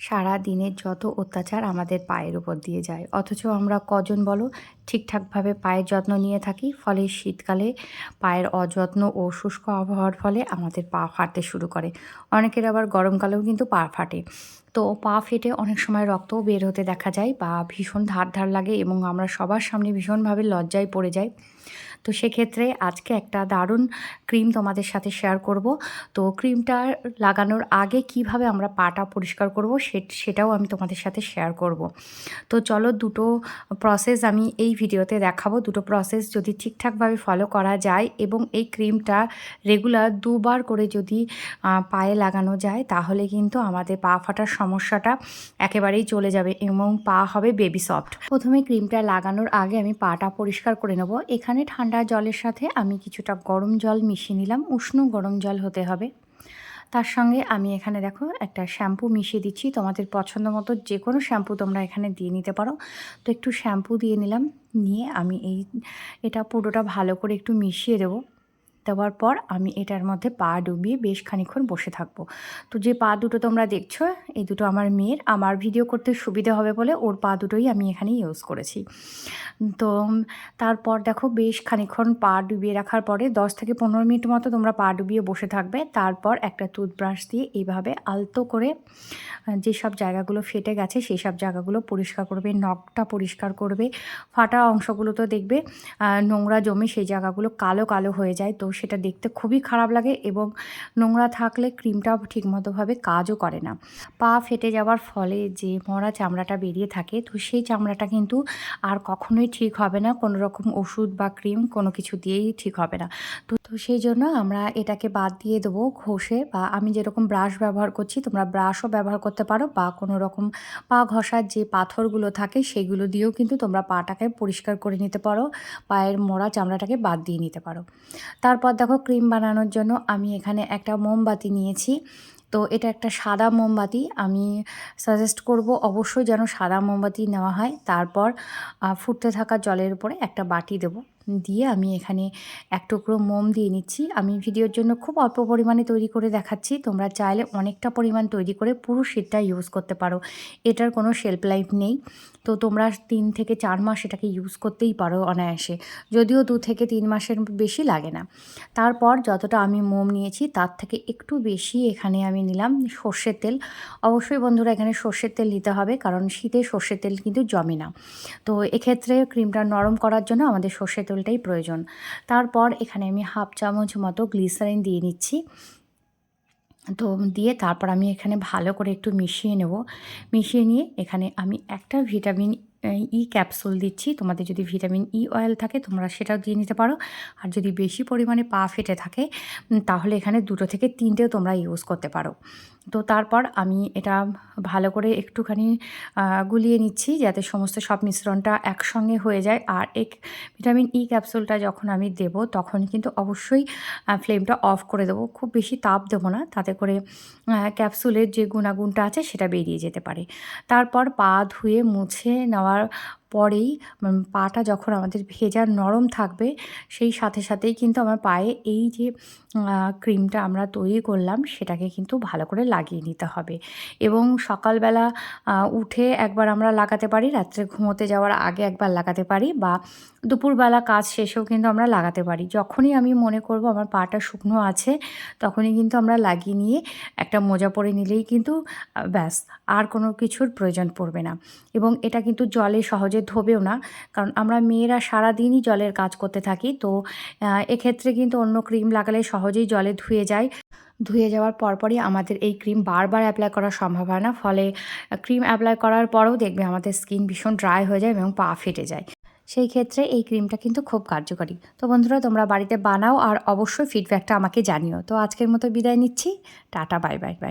সারা দিনের যত অত্যাচার আমাদের পায়ের উপর দিয়ে যায়। অথচ আমরা কজন বলো, ঠিকঠাকভাবে পায়ের যত্ন নিয়ে থাকি, ফলে শীতকালে পায়ের অযত্ন ও শুষ্ক আবহাওয়ার ফলে আমাদের পা ফাটতে শুরু করে। অনেকের আবার গরমকালেও কিন্তু পা ফাটে। তো পা ফেটে অনেক সময় রক্তও বের হতে দেখা যায় বা ভীষণ ধার ধার লাগে এবং আমরা সবার সামনে ভীষণভাবে লজ্জায় পড়ে যাই। তো সেক্ষেত্রে আজকে একটা দারুণ ক্রিম তোমাদের সাথে শেয়ার করব। তো ক্রিমটা লাগানোর আগে কীভাবে আমরা পাটা পরিষ্কার করব সেটাও আমি তোমাদের সাথে শেয়ার করব। তো চলো দুটো প্রসেস আমি এই ভিডিওতে দেখাবো। দুটো প্রসেস যদি ঠিকঠাকভাবে ফলো করা যায় এবং এই ক্রিমটা রেগুলার দুবার করে যদি পায়ে লাগানো যায় তাহলে কিন্তু আমাদের পা ফাটার সমস্যাটা একেবারেই চলে যাবে এবং পা হবে বেবি সফট প্রথমে ক্রিমটা লাগানোর আগে আমি পাটা পরিষ্কার করে নেব। এখানে ঠান্ডা জলের সাথে আমি কিছুটা গরম জল নিলাম, উষ্ণ গরম জল হতে হবে। তার সঙ্গে আমি এখানে দেখো একটা শ্যাম্পু মিশিয়ে দিচ্ছি। তোমাদের পছন্দ মতো যে কোনো শ্যাম্পু তোমরা এখানে দিয়ে নিতে পারো। তো একটু শ্যাম্পু দিয়ে নিলাম, নিয়ে আমি এই, এটা পুরোটা ভালো করে একটু মিশিয়ে দেবো। দেওয়ার পর আমি এটার মধ্যে পা ডুবিয়ে বেশ খানিক্ষণ বসে থাকব। তো যে পা দুটো তোমরা দেখছ, এই দুটো আমার মেয়ের, আমার ভিডিও করতে সুবিধা হবে বলে ওর পা দুটোই আমি এখানে ইউজ করেছি। তো তারপর দেখো বেশ খানিক্ষণ পা ডুবিয়ে রাখার পরে দশ থেকে পনেরো মিনিট মতো তোমরা পা ডুবিয়ে বসে থাকবে। তারপর একটা টুথব্রাশ দিয়ে এইভাবে আলতো করে যেসব জায়গাগুলো ফেটে গেছে সেই সব জায়গাগুলো পরিষ্কার করবে, নখটা পরিষ্কার করবে, ফাটা অংশগুলো তো দেখবে নোংরা জমে সেই জায়গাগুলো কালো কালো হয়ে যায়। তো সেটা দেখতে খুবই খারাপ লাগে এবং নোংরা থাকলে ক্রিমটা ঠিকমতোভাবে কাজও করে না। পা ফেটে যাওয়ার ফলে যে মরা চামড়াটা বেরিয়ে থাকে, তো সেই চামড়াটা কিন্তু আর কখনোই ঠিক হবে না। কোনো রকম ওষুধ বা ক্রিম কোনো কিছু দিয়েই ঠিক হবে না। তো তো সেই জন্য আমরা এটাকে বাদ দিয়ে দেবো ঘষে বা আমি যেরকম ব্রাশ ব্যবহার করছি, তোমরা ব্রাশও ব্যবহার করতে পারো বা কোনো রকম পা ঘষার যে পাথরগুলো থাকে, সেগুলো দিয়েও কিন্তু তোমরা পাটাকে পরিষ্কার করে নিতে পারো। পায়ের মরা চামড়াটাকে বাদ দিয়ে নিতে পারো। তারপর দেখো ক্রিম বানানোর জন্য আমি এখানে একটা মোমবাতি নিয়েছি। তো এটা একটা সাদা মোমবাতি। আমি সাজেস্ট করব অবশ্যই যেন সাদা মোমবাতি নেওয়া হয়। তারপর ফুটতে থাকা জলের উপরে একটা বাটি দেবো। দিয়ে আমি এখানে এক টুকরো মোম দিয়ে নিচ্ছি। আমি ভিডিওর জন্য খুব অল্প পরিমাণে তৈরি করে দেখাচ্ছি। তোমরা চাইলে অনেকটা পরিমাণ তৈরি করে পুরো শীতটা ইউজ করতে পারো। এটার কোনো শেল্ফ লাইফ নেই। তো তোমরা তিন থেকে চার মাস এটাকে ইউজ করতেই পারো অনায়াসে। যদিও দু থেকে তিন মাসের বেশি লাগে না। তারপর যতটা আমি মোম নিয়েছি, তার থেকে একটু বেশি এখানে আমি নিলাম সর্ষের তেল। অবশ্যই বন্ধুরা এখানে সর্ষের তেল নিতে হবে, কারণ শীতে সর্ষের তেল কিন্তু জমে না। তো এক্ষেত্রে ক্রিমটা নরম করার জন্য আমাদের সর্ষের তেল তেলটাই প্রয়োজন। তারপর এখানে আমি হাফ চামচ মতো গ্লিসারিন দিয়ে নিচ্ছি। তো দিয়ে তারপর আমি এখানে ভালো করে একটু মিশিয়ে নেব। মিশিয়ে নিয়ে এখানে আমি একটা ভিটামিন ই ক্যাপসুল দিচ্ছি। তোমাদের যদি ভিটামিন ই অয়েল থাকে, তোমরা সেটাও দিয়ে নিতে পারো। আর যদি বেশি পরিমাণে পা ফেটে থাকে তাহলে এখানে দুটো থেকে তিনটেও তোমরা ইউজ করতে পারো। তো তারপর আমি এটা ভালো করে একটুখানি গুলিয়ে নিচ্ছি যাতে সমস্ত সব মিশ্রণটা একসঙ্গে হয়ে যায়। আর এক ভিটামিন ই ক্যাপসুলটা যখন আমি দেব, তখন কিন্তু অবশ্যই ফ্লেমটা অফ করে দেবো। খুব বেশি তাপ দেবো না, তাতে করে ক্যাপসুলের যে গুণাগুণটা আছে, সেটা বেরিয়ে যেতে পারে। তারপর পা ধুয়ে মুছে নেওয়ার পরেই পাটা যখন আমাদের ভেজা নরম থাকবে, সেই সাথে সাথেই কিন্তু আমার পায়ে এই যে ক্রিমটা আমরা তৈরি করলাম, সেটাকে কিন্তু ভালো করে লাগিয়ে নিতে হবে। এবং সকালবেলা উঠে একবার আমরা লাগাতে পারি, রাত্রে ঘুমোতে যাওয়ার আগে একবার লাগাতে পারি বা দুপুরবেলা কাজ শেষেও কিন্তু আমরা লাগাতে পারি। যখনই আমি মনে করব আমার পাটা শুকনো আছে, তখনই কিন্তু আমরা লাগিয়ে নিয়ে একটা মোজা পরে নিলেই কিন্তু ব্যাস, আর কোনো কিছুর প্রয়োজন পড়বে না। এবং এটা কিন্তু জলে সহজে ধোবেও না। কারণ আমরা মেয়েরা সারাদিনই জলের কাজ করতে থাকি। তো এক্ষেত্রে কিন্তু অন্য ক্রিম লাগালে সহজেই জলে ধুয়ে যায়। ধুয়ে যাওয়ার পরপরই আমাদের এই ক্রিম বারবার অ্যাপ্লাই করা সম্ভব হয় না। ফলে, ক্রিম অ্যাপ্লাই করার পরেও দেখবে আমাদের স্কিন ভীষণ ড্রাই হয়ে যায় এবং পা ফেটে যায়। সেই ক্ষেত্রে এই ক্রিমটা কিন্তু খুব কার্যকরী। তো বন্ধুরা, তোমরা বাড়িতে বানাও আর অবশ্যই ফিডব্যাকটা আমাকে জানিও। তো আজকের মতো বিদায় নিচ্ছি। Tata, bye bye bye.